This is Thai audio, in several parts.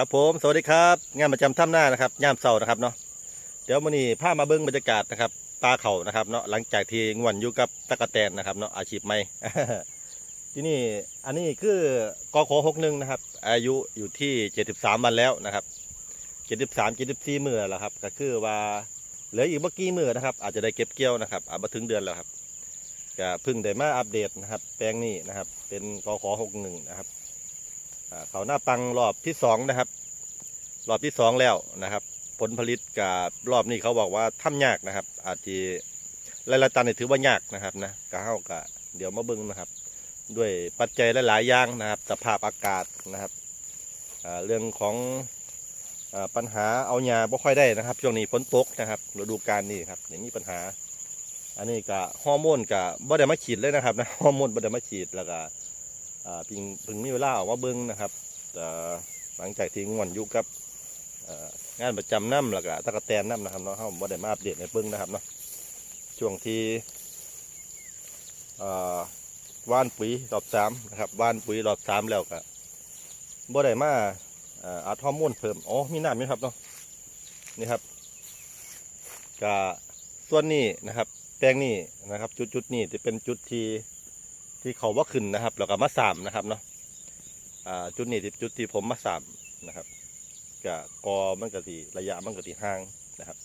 ครับผม สวัสดีครับ งานประจำถ้ำหน้านะครับย่ามเสานะครับเนาะเดี๋ยวมื้อนี้พามาเบิ้งบรรยากาศนะครับปลาเขานะครับเนาะหลังจากที่งวนอยู่กับตะกะแตนนะครับเนาะอาชีพใหม่ ที่นี่อันนี้คือกอขหกหนึ่งนะครับ อายุอยู่ที่เจ็ดสิบสามวันแล้วนะครับเจ็ดสิบสามเจ็ดสิบสี่มือแล้วครับ ก็คือว่าเหลืออีกเมื่อกี้มือนะครับ อาจจะได้เก็บเกี่ยวนะครับอาจมาถึงเดือนแล้วครับก็เพิ่งได้มาอัปเดตนะครับ แปลงนี้นะครับ เป็นกอขหกหนึ่งนะครับ เขาหน้าปังรอบที่สองนะครับ รอบที่สองแล้วนะครับ ผลผลิตกับรอบนี้เขาบอกว่าทำยากนะครับ อาจจะหลายๆตันถือว่ายากนะครับนะกะเฮากะเดี๋ยวมาเบิ่งนะครับ ด้วยปัจจัยหลายๆอย่างนะครับ สภาพอากาศนะครับเรื่องของอปัญหาเอาหญ้าบ่ค่อยได้นะครับช่วงนี้ฝนตกนะครับฤดูกาลนี้ครับอย่างนี้ปัญหา อันนี้กะฮอร์โมนกะบ่ได้มาฉีดเลยนะครับนะฮอร์โมนบ่ได้มาฉีดแล้วก็ พิ่งเพิ่งมีเวลาออกมาเบิ้งนะครับเอ่หลังจากที่งวนอยู่กับงานประจำน้ำแล้วก็ตะกะแตนน้ำนะครับเนาะเขาบ่ได้มาอัปเดตในเบิ้งนะครับเนาะช่วงที่ว่านปุ๋ยรอบสามนะครับว่านปุ๋ยรอบสามแล้วก็บ่ได้มาอัดฮอร์โมนเพิ่มอ๋อมีน้ำอยู่ครับเนาะนี่ครับก็ส่วนนี้นะครับแปลงนี้นะครับ จุดจุดนี้จะเป็นจุดที่ ที่เขาว่าขึ้นนะครับ แล้วก็มาสามนะครับเนาะอ่าจุดนี้จุดที่ผมมาสามนะครับก็กอมันก็ตีระยะมันก็ตีห่างนะครับ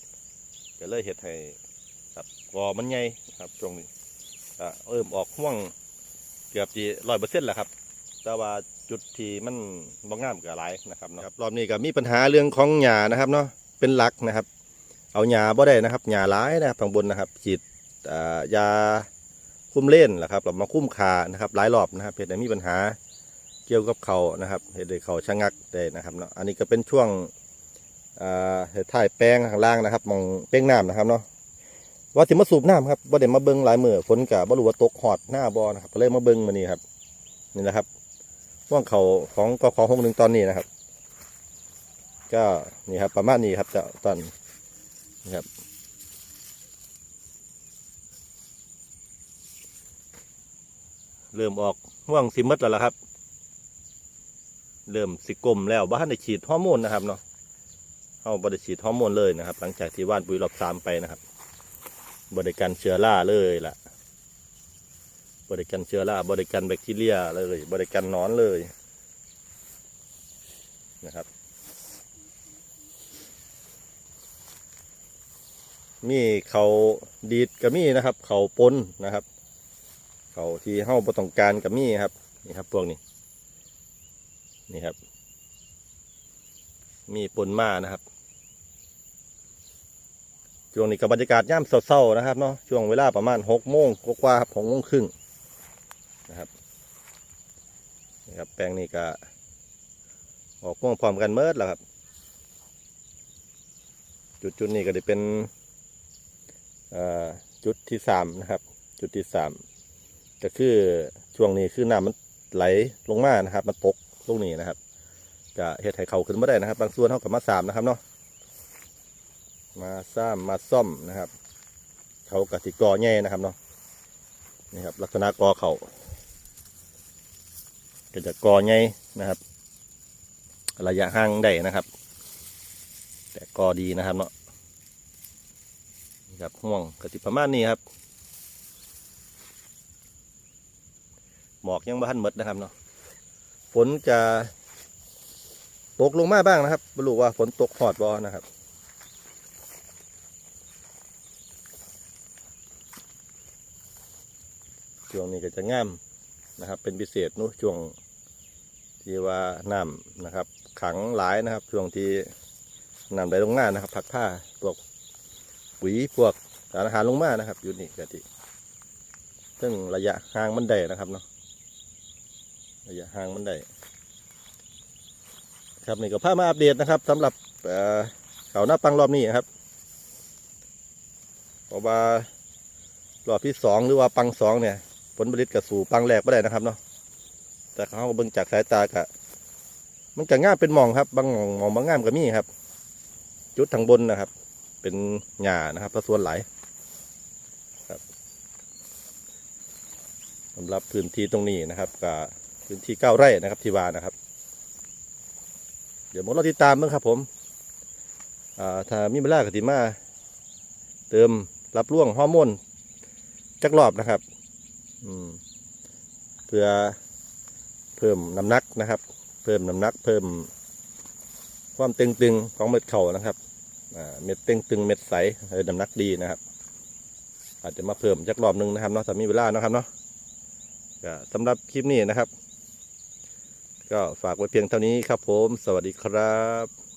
ก็เลยเห็ดให้ครับกอมันใหญ่ครับตรงนี้ก็เริ่มออกห่วงเกือบที่ร้อยเปอร์เซ็นต์แหละครับ แต่ว่าจุดที่มันบ่งามก็หลายนะครับเนาะครับรอบนี้ก็มีปัญหาเรื่องของหญ้านะครับเนาะเป็นหลักนะครับ เอาหญ้าบ่ได้นะครับหญ้าหลายนะครับข้างบนนะครับฉีดอ่ายา คุ้มเล่นแหละครับเรามาคุ้มขานะครับหลายรอบนะครับเหตุใดมีปัญหาเกี่ยวกับเขานะครับเหตุใดเขาชะงักได้นะครับเนาะอันนี้ก็เป็นช่วงอ่าเหตุถ่ายแป้งข้างล่างนะครับมองเป้งน้ำนะครับเนาะว่าสิมาสูบน้ำครับบ่ได้มาเบิ่งหลายมือฝนกับ่รู้ว่าตกหอดหน้าบอนะครับก็เลยมาเบิ่งมานี่ครับนี่นะครับว่างเขาของกขอหกหนึ่งตอนนี้นะครับ ก็นี่ครับประมาณนี้ครับจะตอนนี่ครับ เริ่มออกห่วงสิมดแล้วล่ะครับ เริ่มสิกลมแล้วบ้านได้ฉีดฮอร์โมนนะครับเนาะเอาบริฉีดฮอร์โมนเลยนะครับ หลังจากที่ว่านปุ๋ยรอบสามไปนะครับ บริการเชื้อราเลยล่ะ บริการเชื้อราบริการแบคทีเรียเลย บริการนอนเลยนะครับ มีเขาดีดก็มีนะครับ เขาปนนะครับ เขาที่เฮ้าประต้องการกับมีครับนี่ครับพวกนี้นี่ครับ มีปนมานะครับช่วงนี้กับบรรยากาศย่ำเศร้าๆนะครับเนาะช่วงเวลาประมาณหกโมงกว่าครับหกโมงครึ่งนะครับนี่ครับแปลงนี้ก็ออกม่วงพร้อมกันเมิดแล้วครับ จุดๆนี้ก็จะเป็นจุดที่สามนะครับ จุดที่สาม ก็คือช่วงนี้คือน้ำมันไหลลงมานะครับ มันตกลงนี้นะครับก็เฮ็ดให้เขาขึ้นมาได้นะครับ บางส่วนเขากับมาสามนะครับเนาะมาซ้ำมาซ่อมนะครับ เขากสิกอแง่นะครับเนาะนี่ครับ ลักษณะกอเขาก็จะกอแง่นะครับ ระยะห่างได้นะครับ แต่กอดีนะครับเนาะนี่ครับห่วงกสิประมาณนี้ครับ หมอกยังบ่ทันหมดนะครับเนาะฝนจะตกลงมาบ้างนะครับไม่รู้ว่าฝนตกหอดบ่นะครับ ช่วงนี้ก็จะงามนะครับ เป็นพิเศษนู้ช่วงที่ว่าน้ำนะครับ ขังหลายนะครับ ช่วงที่น้ำไหลลงมานะครับผักผ้าพวกปุ๋ยพวกสารอาหารลงมานะครับอยู่นี่กะทิซึ่งระยะห่างมันได้นะครับเนาะ ระยะห่างมันได้ครับนี่ก็พามาอัปเดตนะครับสำหรับเขาหน้าปังรอบนี้ครับเพราะว่ารอบที่สองหรือว่าปังสองเนี่ย ผลผลิตกับสู่ปังแรกไม่ได้นะครับเนาะแต่เขาเบิ่งจากสายตากะมันก็ง่ามเป็นมองครับ บางมองมองบางง่ามก็มีครับ จุดทางบนนะครับ เป็นหญ้านะครับพระส่วนไหลครับสำหรับพื้นที่ตรงนี้นะครับกับ พื้นที่เก้าไร่นะครับที่วานะครับ เดี๋ยวมดเราติดตามมั้งครับผมอ่าถ้ามีเวลากติมา เติมรับร่วงฮอร์โมนจักรอบนะครับเพื่อเพิ่มน้ำหนักนะครับ เพิ่มน้ำหนัก เพิ่มความตึงๆของเม็ดเข่านะครับอ่าเม็ดตึงๆเม็ดใสเออน้ำหนักดีนะครับ อาจจะมาเพิ่มจักรอบหนึ่งนะครับเนาะถ้ามีเวลานะครับเนาะสำหรับคลิปนี้นะครับ ก็ฝากไว้เพียงเท่านี้ครับผม สวัสดีครับ